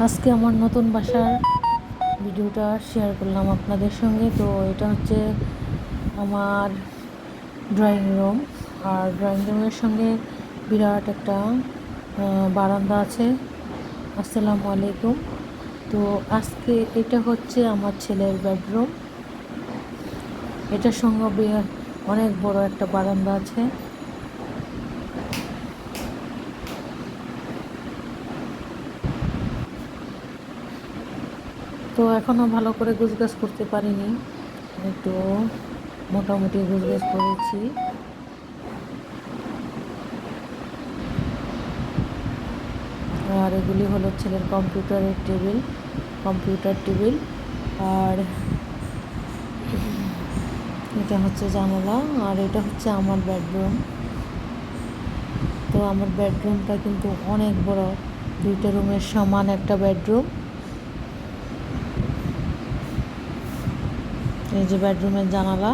আজকে আমার নতুন বাসার ভিডিওটা শেয়ার করলাম আপনাদের সঙ্গে। তো এটা হচ্ছে আমার ড্রয়িং রুম আর ড্রয়িং রুমের সঙ্গে বিরাট একটা বারান্দা আছে। আসসালামু আলাইকুম। তো আজকে এটা হচ্ছে আমার ছেলের বেডরুম এটার সঙ্গে অনেক বড় একটা বারান্দা আছে। তো এখনও ভালো করে গুছগাছ করতে পারিনি। একটু মোটামুটি গুছগাছ করেছি। আর এগুলি হলো ছেলের কম্পিউটারের টেবিল, কম্পিউটার টেবিল। আর এটা হচ্ছে জানালা, আর এটা হচ্ছে আমার বেডরুম। তো আমার বেডরুমটা কিন্তু অনেক বড়, দুইটা রুমের সমান একটা বেডরুম। এই যে বেডরুমের জানালা।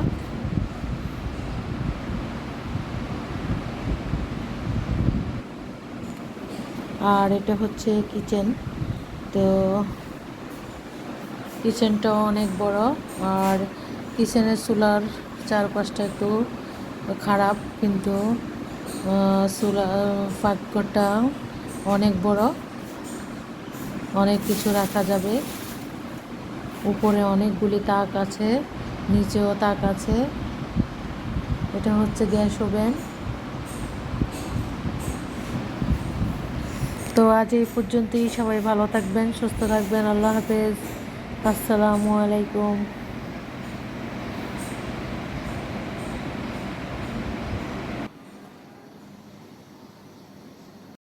আর এটা হচ্ছে কিচেন। তো কিচেনটা অনেক বড়, আর কিচেনের চুলার চারপাশটা একটু খারাপ, কিন্তু চুলা পাকঘরটা অনেক বড়। অনেক কিছু রাখা যাবে। উপরে অনেকগুলি তাক আছে, নিচেও তাক আছে। এটা হচ্ছে গ্যাস ওভেন। তো আজ এই পর্যন্তই। সবাই ভালো থাকবেন, সুস্থ থাকবেন। আল্লাহ হাফেজ। আসসালামু আলাইকুম।